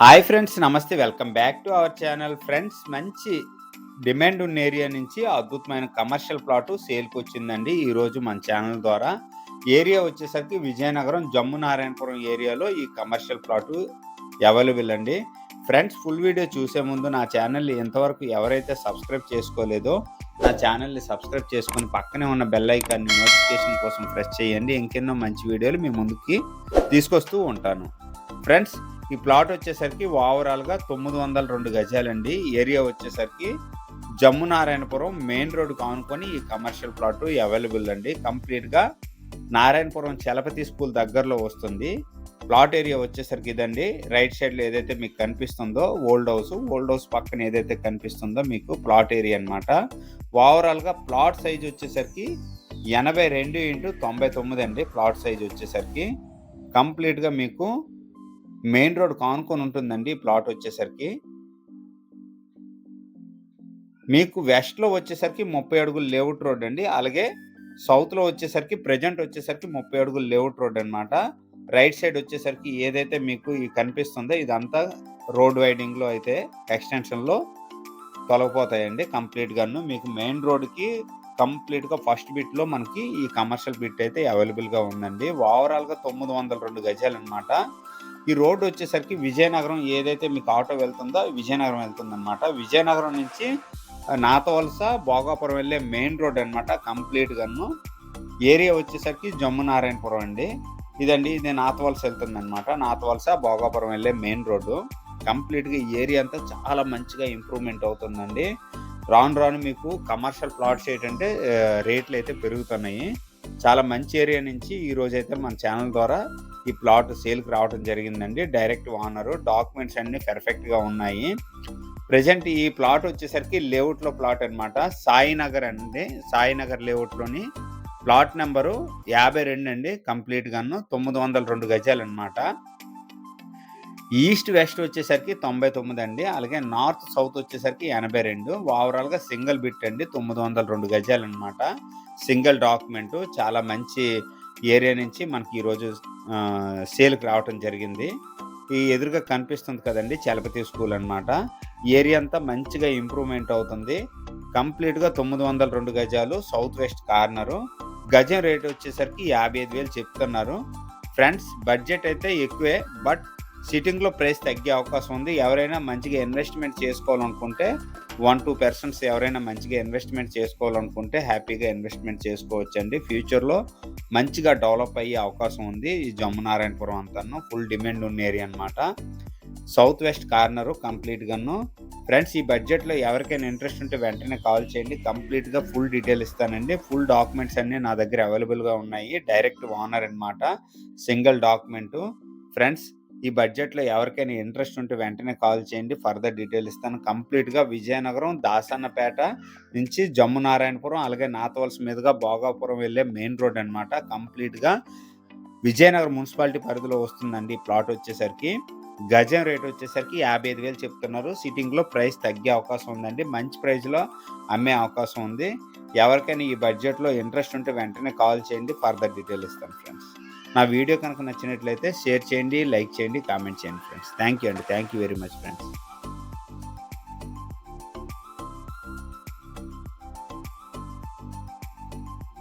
Hi friends నమస్తే welcome back to our channel friends మంచి demand ఉన్న ఏరియా నుంచి అద్భుతమైన కమర్షియల్ ప్లాటు సేల్కి వచ్చిందండి ఈరోజు మన ఛానల్ ద్వారా. ఏరియా వచ్చేసరికి విజయనగరం జమ్ము నారాయణపురం ఏరియాలో ఈ కమర్షియల్ ప్లాటు అవైలబుల్ అండి. ఫ్రెండ్స్ ఫుల్ వీడియో చూసే ముందు నా ఛానల్ని ఎంతవరకు ఎవరైతే సబ్స్క్రైబ్ చేసుకోలేదో నా ఛానల్ని సబ్స్క్రైబ్ చేసుకొని పక్కనే ఉన్న బెల్ ఐకాన్ని నోటిఫికేషన్ కోసం ప్రెస్ చేయండి. ఇంకెన్నో మంచి వీడియోలు మీ ముందుకి తీసుకొస్తూ ఉంటాను. ఫ్రెండ్స్ ఈ ప్లాట్ వచ్చేసరికి ఓవరాల్గా తొమ్మిది వందల రెండు గజాలండి. ఏరియా వచ్చేసరికి జమ్ము నారాయణపురం మెయిన్ రోడ్ కానుకొని ఈ కమర్షియల్ ప్లాట్ అవైలబుల్ అండి కంప్లీట్గా నారాయణపురం చలపతి స్కూల్ దగ్గరలో వస్తుంది. ప్లాట్ ఏరియా వచ్చేసరికి ఇదండి. రైట్ సైడ్లో ఏదైతే మీకు కనిపిస్తుందో ఓల్డ్ హౌస్ ఓల్డ్ హౌస్ పక్కన ఏదైతే కనిపిస్తుందో మీకు ప్లాట్ ఏరియా అనమాట ఓవరాల్గా ప్లాట్ సైజ్ వచ్చేసరికి ఎనభై రెండు ఇంటూ తొంభై తొమ్మిది అండి ప్లాట్ సైజ్ వచ్చేసరికి. కంప్లీట్గా మీకు మెయిన్ రోడ్ కానుకొని ఉంటుందండి ప్లాట్ వచ్చేసరికి. మీకు వెస్ట్లో వచ్చేసరికి ముప్పై అడుగులు లేఅవుట్ రోడ్ అండి. అలాగే సౌత్లో వచ్చేసరికి ప్రజెంట్ వచ్చేసరికి ముప్పై అడుగులు లేఅవుట్ రోడ్ అనమాట రైట్ సైడ్ వచ్చేసరికి ఏదైతే మీకు ఈ కనిపిస్తుందో ఇదంతా రోడ్ వైడింగ్లో అయితే ఎక్స్టెన్షన్లో తొలగిపోతాయండి కంప్లీట్గాను మీకు మెయిన్ రోడ్కి కంప్లీట్గా ఫస్ట్ బిట్లో మనకి ఈ కమర్షియల్ బిట్ అయితే అవైలబుల్గా ఉందండి. ఓవరాల్గా తొమ్మిది వందల రెండు గజాలు అనమాట ఈ రోడ్డు వచ్చేసరికి విజయనగరం ఏదైతే మీకు ఆటో వెళ్తుందో విజయనగరం వెళ్తుందన్నమాట. విజయనగరం నుంచి నాతవలస భోగాపురం వెళ్ళే మెయిన్ రోడ్ అనమాట కంప్లీట్గాను ఏరియా వచ్చేసరికి జమ్మునారాయణపురం అండి. ఇదండి ఇది నాతవలస వెళ్తుంది అనమాట నాతవలస భోగాపురం వెళ్ళే మెయిన్ రోడ్డు. కంప్లీట్గా ఈ ఏరియా అంతా చాలా మంచిగా ఇంప్రూవ్మెంట్ అవుతుందండి. రాను రాను మీకు కమర్షియల్ ప్లాట్స్ ఏంటంటే రేట్లు అయితే పెరుగుతున్నాయి. చాలా మంచి ఏరియా నుంచి ఈ మన ఛానల్ ద్వారా ఈ ప్లాట్ సేల్కి రావడం జరిగిందండి. డైరెక్ట్ ఓనరు డాక్యుమెంట్స్ అన్ని పెర్ఫెక్ట్గా ఉన్నాయి. ప్రజెంట్ ఈ ప్లాట్ వచ్చేసరికి లేఅవుట్లో ప్లాట్ అనమాట సాయినగర్ అండి. సాయినగర్ లేఅవుట్లోని ప్లాట్ నెంబరు యాభై రెండు అండి. కంప్లీట్గాను తొమ్మిది వందల రెండు గజాలు అనమాట ఈస్ట్ వెస్ట్ వచ్చేసరికి తొంభై తొమ్మిది అండి. అలాగే నార్త్ సౌత్ వచ్చేసరికి ఎనభై రెండు. ఓవరాల్గా సింగిల్ బిట్ అండి. తొమ్మిది వందల రెండు గజాలు అనమాట సింగిల్ డాక్యుమెంటు చాలా మంచి ఏరియా నుంచి మనకి ఈరోజు సేల్కి రావటం జరిగింది. ఈ ఎదురుగా కనిపిస్తుంది కదండి చలపతి స్కూల్ అనమాట ఏరియా అంతా మంచిగా ఇంప్రూవ్మెంట్ అవుతుంది. కంప్లీట్గా తొమ్మిది వందల రెండు గజాలు సౌత్ వెస్ట్ కార్నరు. గజం రేట్ వచ్చేసరికి యాభై ఐదు వేలు చెప్తున్నారు. ఫ్రెండ్స్ బడ్జెట్ అయితే ఎక్కువే బట్ సిట్టింగ్లో ప్రైస్ తగ్గే అవకాశం ఉంది. ఎవరైనా మంచిగా ఇన్వెస్ట్మెంట్ చేసుకోవాలనుకుంటే వన్ టూ పర్సన్స్ ఎవరైనా మంచిగా ఇన్వెస్ట్మెంట్ చేసుకోవాలనుకుంటే హ్యాపీగా ఇన్వెస్ట్మెంట్ చేసుకోవచ్చు అండి ఫ్యూచర్లో మంచిగా డెవలప్ అయ్యే అవకాశం ఉంది. ఈ జమ్మునారాయణపురం అంతాను. ఫుల్ డిమాండ్ ఉన్న ఏరియా అనమాట సౌత్ వెస్ట్ కార్నరు కంప్లీట్గాను. ఫ్రెండ్స్ ఈ బడ్జెట్లో ఎవరికైనా ఇంట్రెస్ట్ ఉంటే వెంటనే కాల్ చేయండి. కంప్లీట్గా ఫుల్ డీటెయిల్ ఇస్తానండి. ఫుల్ డాక్యుమెంట్స్ అన్నీ నా దగ్గర అవైలబుల్గా ఉన్నాయి. డైరెక్ట్ ఓనర్ అనమాట సింగిల్ డాక్యుమెంటు. ఫ్రెండ్స్ ఈ బడ్జెట్లో ఎవరికైనా ఇంట్రెస్ట్ ఉంటే వెంటనే కాల్ చేయండి. ఫర్దర్ డీటెయిల్ ఇస్తాను. కంప్లీట్గా విజయనగరం దాసన్నపేట నుంచి జమ్మునారాయణపురం అలాగే నాతవలస మీదుగా భోగాపురం వెళ్ళే మెయిన్ రోడ్ అనమాట కంప్లీట్గా విజయనగరం మున్సిపాలిటీ పరిధిలో వస్తుందండి. ఈ ప్లాట్ వచ్చేసరికి గజం రేట్ వచ్చేసరికి యాభై ఐదు వేలు చెప్తున్నారు. సిట్టింగ్లో ప్రైస్ తగ్గే అవకాశం ఉందండి. మంచి ప్రైస్లో అమ్మే అవకాశం ఉంది. ఎవరికైనా ఈ బడ్జెట్లో ఇంట్రెస్ట్ ఉంటే వెంటనే కాల్ చేయండి. ఫర్దర్ డీటెయిల్ ఇస్తాను ఫ్రెండ్స్. నా వీడియో కనుక నచ్చినట్లయితే షేర్ చేయండి లైక్ చేయండి కామెంట్ చేయండి ఫ్రెండ్స్. థ్యాంక్ యూ అండి. Thank you very much friends